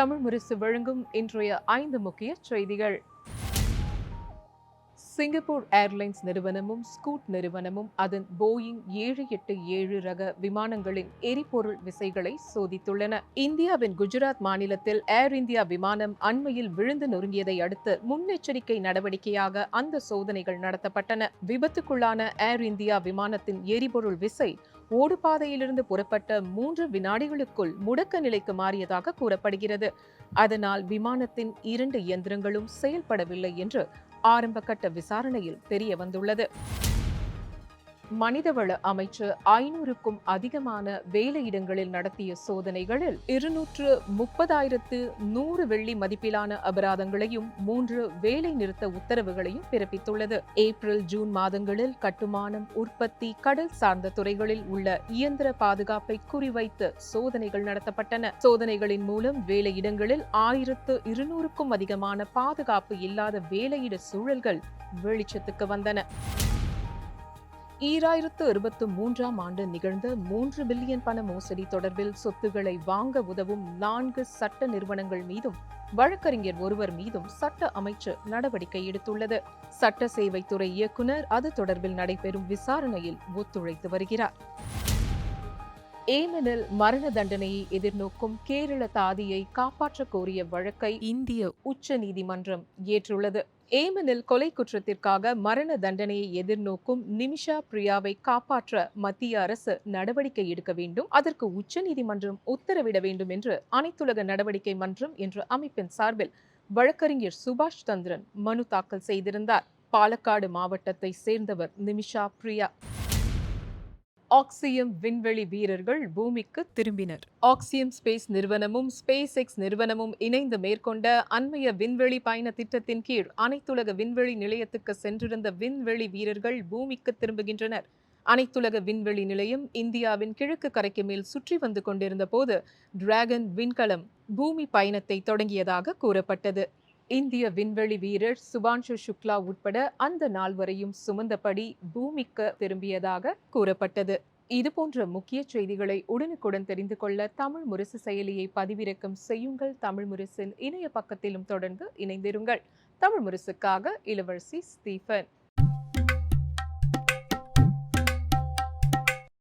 தமிழ் முரசு வழங்கும் இன்றைய ஐந்து முக்கிய செய்திகள். சிங்கப்பூர் ஏர்லைன்ஸ் நிறுவனமும் ஸ்கூட் நிறுவனமும் அதன் போயிங் ஏழு எட்டு ஏழு ரக விமானங்களின் எரிபொருள் விசைகளை சோதித்துள்ளன. இந்தியாவின் குஜராத் மாநிலத்தில் ஏர் இந்தியா விமானம் அண்மையில் விழுந்து நொறுங்கியதை அடுத்து முன்னெச்சரிக்கை நடவடிக்கையாக அந்த சோதனைகள் நடத்தப்பட்டன. விபத்துக்குள்ளான ஏர் இந்தியா விமானத்தின் எரிபொருள் விசை ஓடுபாதையிலிருந்து புறப்பட்ட மூன்று வினாடிகளுக்குள் முடக்க நிலைக்கு மாறியதாக கூறப்படுகிறது. அதனால் விமானத்தின் இரண்டு இயந்திரங்களும் செயல்படவில்லை என்று ஆரம்பகட்ட விசாரணையில் தெரிய வந்துள்ளது மனிதவள அமைச்சு ஐநூறுக்கும் அதிகமான வேலையிடங்களில் நடத்திய சோதனைகளில் இருநூற்று முப்பதாயிரத்து நூறு வெள்ளி மதிப்பிலான அபராதங்களையும் மூன்று வேலை நிறுத்த உத்தரவுகளையும் பிறப்பித்துள்ளது. ஏப்ரல் ஜூன் மாதங்களில் கட்டுமானம் உற்பத்தி கடல் சார்ந்த துறைகளில் உள்ள இயந்திர பாதுகாப்பை குறிவைத்து சோதனைகள் நடத்தப்பட்டன. சோதனைகளின் மூலம் வேலையிடங்களில் ஆயிரத்து இருநூறுக்கும் அதிகமான பாதுகாப்பு இல்லாத வேலையிட சூழல்கள் வெளிச்சத்துக்கு வந்தன. ஈராயிரத்து இருபத்தி மூன்றாம் ஆண்டு நிகழ்ந்த மூன்று பில்லியன் பண மோசடி தொடர்பில் சொத்துக்களை வாங்க உதவும் நான்கு சட்ட நிறுவனங்கள் மீதும் வழக்கறிஞர் ஒருவர் மீதும் சட்ட அமைச்சு நடவடிக்கை எடுத்துள்ளது. சட்ட சேவைத்துறை இயக்குனர் அது தொடர்பில் நடைபெறும் விசாரணையில் ஒத்துழைத்து வருகிறார். ஏமனில் மரண தண்டனையை எதிர்நோக்கும் கேரள தாதியை காப்பாற்ற கோரிய வழக்கை இந்திய உச்ச நீதிமன்றம் ஏற்றுள்ளது. ஏமனில் கொலை குற்றத்திற்காக மரண தண்டனையை எதிர்நோக்கும் நிமிஷா பிரியாவை காப்பாற்ற மத்திய அரசு நடவடிக்கை எடுக்க வேண்டும். அதற்கு உச்சநீதிமன்றம் உத்தரவிட வேண்டும் என்று அனைத்துலக நடவடிக்கை மன்றம் என்ற அமைப்பின் சார்பில் வழக்கறிஞர் சுபாஷ் சந்திரன் மனு தாக்கல் செய்திருந்தார். பாலக்காடு மாவட்டத்தை சேர்ந்தவர் நிமிஷா பிரியா. ஆக்சியம் விண்வெளி வீரர்கள் பூமிக்கு திரும்பினர். ஆக்சியம் ஸ்பேஸ் நிறுவனமும் ஸ்பேஸ் எக்ஸ் நிறுவனமும் இணைந்து மேற்கொண்ட அண்மைய விண்வெளி பயண திட்டத்தின் கீழ் அனைத்துலக விண்வெளி நிலையத்துக்கு சென்றிருந்த விண்வெளி வீரர்கள் பூமிக்கு திரும்புகின்றனர். அனைத்துலக விண்வெளி நிலையம் இந்தியாவின் கிழக்கு கரைக்கு மேல் சுற்றி வந்து கொண்டிருந்த போது டிராகன் விண்கலம் பூமி பயணத்தை தொடங்கியதாக கூறப்பட்டது. இந்திய விண்வெளி வீரர் சுபான்ஷு சுக்லா உட்பட அந்த நால்வரையும் சுமந்தபடி பூமிக்கு திரும்பியதாக கூறப்பட்டது. இதுபோன்ற முக்கிய செய்திகளை உடனுக்குடன் தெரிந்து கொள்ள தமிழ் முரசு செயலியை பதிவிறக்கம் செய்யுங்கள். தமிழ் முரசின் இணைய பக்கத்திலும் தொடர்ந்து இணைந்திருங்கள். தமிழ் முரசுக்காக இளவரசி ஸ்டீஃபன்